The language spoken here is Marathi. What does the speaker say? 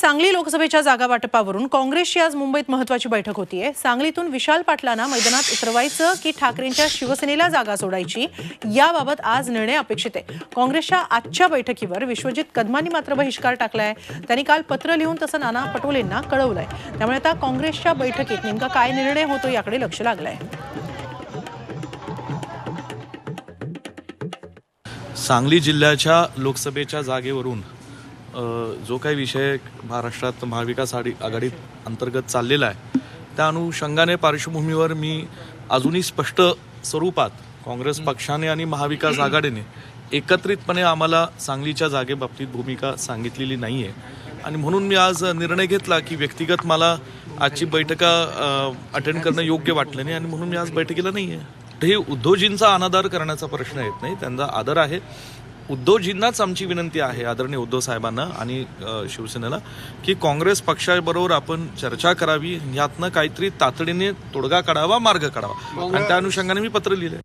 सांगली लोकसभेच्या जागा वाटपावरून काँग्रेसची आज मुंबईत महत्वाची बैठक होतीये. सांगलीतून विशाल पाटलांना मैदानात उतरवायचं की ठाकरेंच्या शिवसेनेला जागा सोडायची याबाबत आज निर्णय अपेक्षित आहे. काँग्रेसच्या आजच्या बैठकीवर विश्वजित कदमांनी मात्र बहिष्कार टाकलाय. त्यांनी काल पत्र लिहून तसं नाना पटोलेंना कळवलंय. त्यामुळे आता काँग्रेसच्या बैठकीत नेमका काय निर्णय होतो याकडे लक्ष लागलंय. सांगली जिल्ह्याच्या लोकसभेच्या जागेवरून जो काही विषय महाराष्ट्रात महाविकास आघाडी आघाडीत अंतर्गत चाललेला आहे त्या अनुषंगाने पार्श्वभूमीवर मी अजूनही स्पष्ट स्वरूपात काँग्रेस पक्षाने आणि महाविकास आघाडीने एकत्रितपणे आम्हाला सांगलीच्या जागेबाबतीत भूमिका सांगितलेली नाही आहे आणि म्हणून मी आज निर्णय घेतला की व्यक्तिगत मला आजची बैठका अटेंड करणं योग्य वाटलं नाही आणि म्हणून मी आज बैठकीला नाही आहे हे उद्धवजींचा अनादर करण्याचा प्रश्न येत नाही त्यांचा आदर आहे. उद्धवजींनाच आमची विनंती आहे आदरणीय उद्धव साहेबांना आणि शिवसेनेला की काँग्रेस पक्षाबरोबर आपण चर्चा करावी यातनं काहीतरी तातडीने तोडगा काढावा मार्ग काढावा. आणि त्या अनुषंगाने मी पत्र लिहिलंय.